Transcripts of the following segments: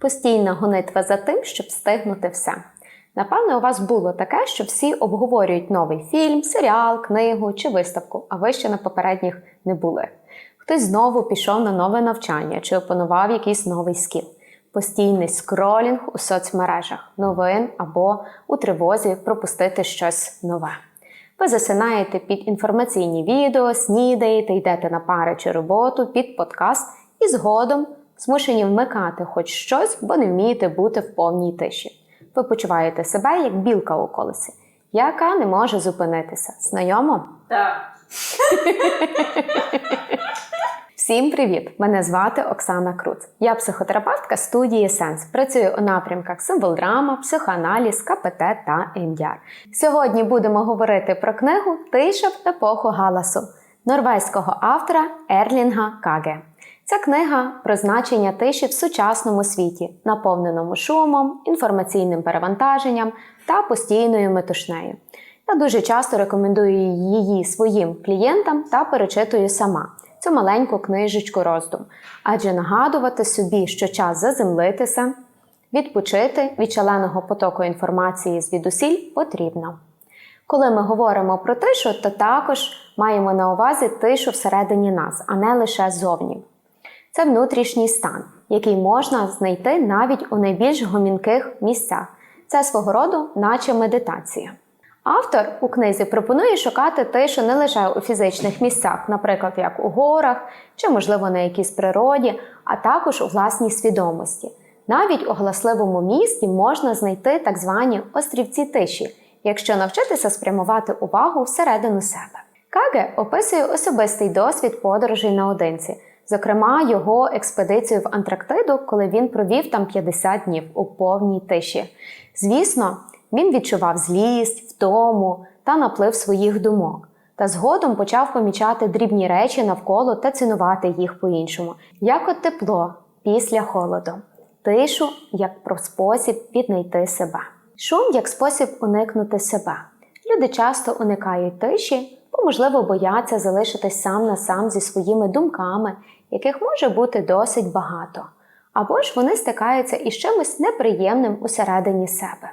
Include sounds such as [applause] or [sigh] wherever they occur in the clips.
Постійна гонитва за тим, щоб встигнути все. Напевне, у вас було таке, що всі обговорюють новий фільм, серіал, книгу чи виставку, а ви ще на попередніх не були. Хтось знову пішов на нове навчання чи опанував якийсь новий скіл. Постійний скролінг у соцмережах, новин або у тривозі пропустити щось нове. Ви засинаєте під інформаційні відео, снідаєте, йдете на пари чи роботу, під подкаст і згодом змушені вмикати хоч щось, бо не вмієте бути в повній тиші. Ви почуваєте себе як білка у колесі, яка не може зупинитися. Знайомо? Так. [laughs] Всім привіт! Мене звати Оксана Круц. Я психотерапевтка студії Сенс. Працюю у напрямках символ-драма, психоаналіз, КПТ та МДР. Сьогодні будемо говорити про книгу Тиша в епоху галасу норвезького автора Ерлінга Каге. Ця книга про значення тиші в сучасному світі, наповненому шумом, інформаційним перевантаженням та постійною метушнею. Я дуже часто рекомендую її своїм клієнтам та перечитую сама цю маленьку книжечку роздум, адже нагадувати собі, що час заземлитися, відпочити від шаленого потоку інформації звідусіль потрібно. Коли ми говоримо про тишу, то також маємо на увазі тишу всередині нас, а не лише зовні. Це внутрішній стан, який можна знайти навіть у найбільш гомінких місцях. Це свого роду, наче медитація. Автор у книзі пропонує шукати тишу не лише у фізичних місцях, наприклад, як у горах чи, можливо, на якійсь природі, а також у власній свідомості. Навіть у галасливому місті можна знайти так звані острівці тиші, якщо навчитися спрямувати увагу всередину себе. Каге описує особистий досвід подорожей наодинці, зокрема його експедицію в Антарктиду, коли він провів там 50 днів у повній тиші. Звісно, він відчував злість, втому та наплив своїх думок. Та згодом почав помічати дрібні речі навколо та цінувати їх по-іншому, як от тепло після холоду, тишу як про спосіб віднайти себе, шум як спосіб уникнути себе. Люди часто уникають тиші, бо, можливо, бояться залишитись сам на сам зі своїми думками, яких може бути досить багато, або ж вони стикаються із чимось неприємним усередині себе.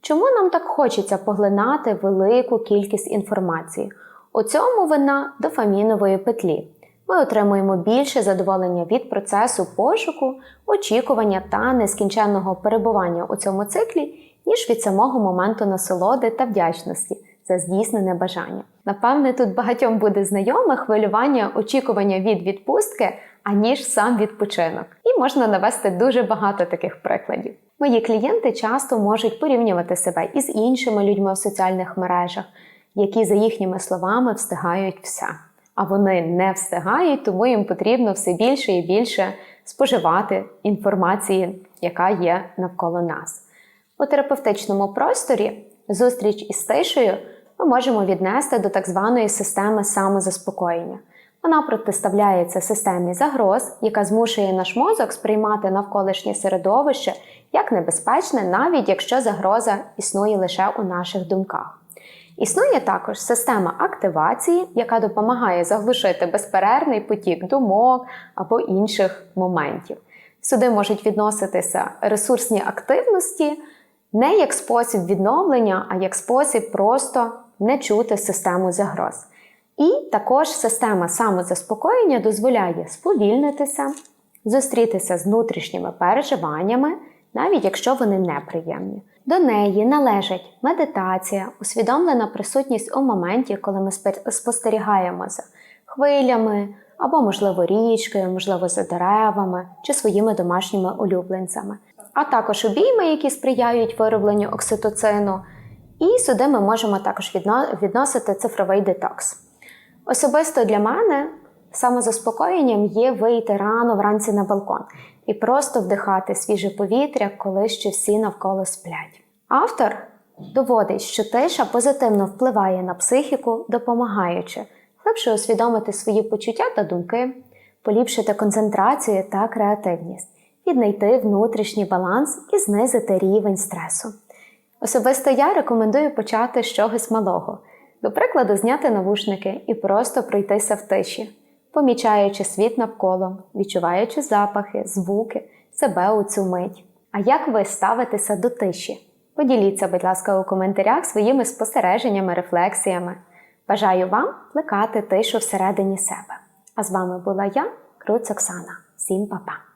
Чому нам так хочеться поглинати велику кількість інформації? У цьому вина дофамінової петлі. Ми отримуємо більше задоволення від процесу пошуку, очікування та нескінченного перебування у цьому циклі, ніж від самого моменту насолоди та вдячності за здійснене бажання. Напевне, тут багатьом буде знайоме хвилювання очікування від відпустки, аніж сам відпочинок. І можна навести дуже багато таких прикладів. Мої клієнти часто можуть порівнювати себе із іншими людьми в соціальних мережах, які, за їхніми словами, встигають все. А вони не встигають, тому їм потрібно все більше і більше споживати інформації, яка є навколо нас. У терапевтичному просторі зустріч із тишею ми можемо віднести до так званої системи самозаспокоєння. Вона протиставляється системі загроз, яка змушує наш мозок сприймати навколишнє середовище як небезпечне, навіть якщо загроза існує лише у наших думках. Існує також система активації, яка допомагає заглушити безперервний потік думок або інших моментів. Сюди можуть відноситися ресурсні активності не як спосіб відновлення, а як спосіб просто не чути систему загроз. І також система самозаспокоєння дозволяє сповільнитися, зустрітися з внутрішніми переживаннями, навіть якщо вони неприємні. До неї належать медитація, усвідомлена присутність у моменті, коли ми спостерігаємо за хвилями або, можливо, річкою, можливо, за деревами чи своїми домашніми улюбленцями, а також обійми, які сприяють виробленню окситоцину. І сюди ми можемо також відносити цифровий детокс. Особисто для мене самозаспокоєнням є вийти рано вранці на балкон і просто вдихати свіже повітря, коли ще всі навколо сплять. Автор доводить, що тиша позитивно впливає на психіку, допомагаючи глибше усвідомити свої почуття та думки, поліпшити концентрацію та креативність, віднайти внутрішній баланс і знизити рівень стресу. Особисто я рекомендую почати з чогось малого. До прикладу, зняти навушники і просто пройтися в тиші, помічаючи світ навколо, відчуваючи запахи, звуки, себе у цю мить. А як ви ставитеся до тиші? Поділіться, будь ласка, у коментарях своїми спостереженнями, рефлексіями. Бажаю вам плекати тишу всередині себе. А з вами була я, Круц Оксана. Всім па-па!